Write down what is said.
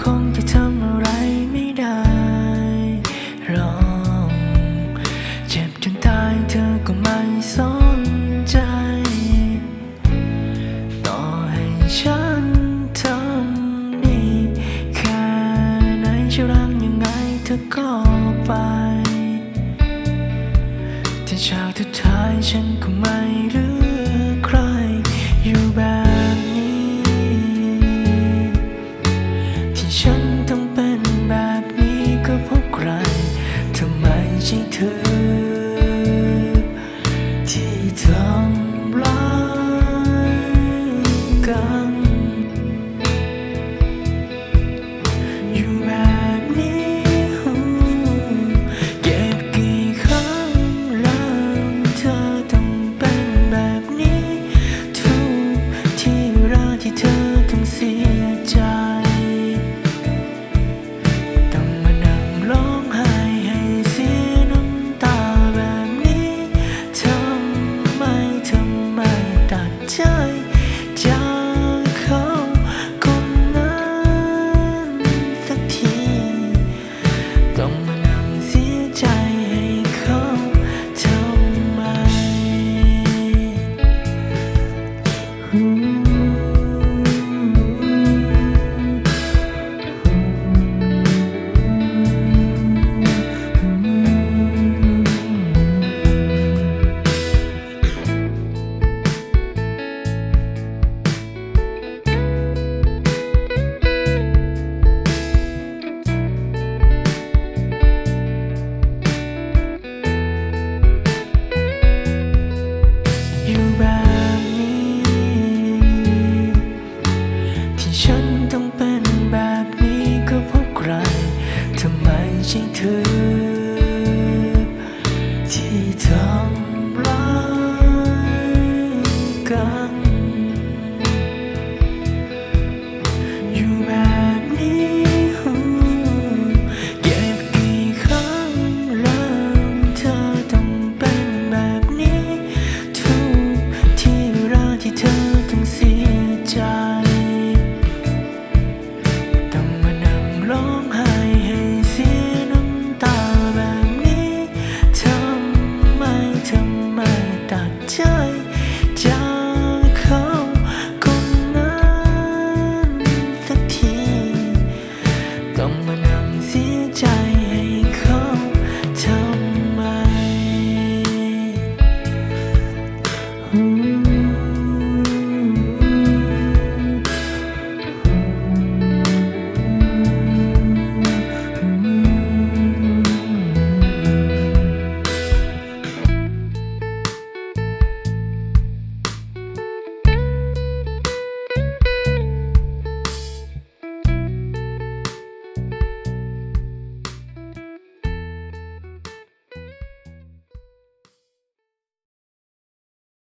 คงจะทำอะไรไม่ได้หรอกเจ็บจนตายเธอก็ไม่สนใจ ต่อให้ฉันทำดีแค่ไหนจะรักยังไงเธอก็ไป แต่ชาวทุกทายฉันก็ไม่รู้ ช่เธอ ที่ทำร้ายกัน อยู่แบบนี้เก็บกี่ครั้งแล้วเธอต้องเป็นแบบนี้ ทุกที่รักที่เธอต้องเสียใจ joy.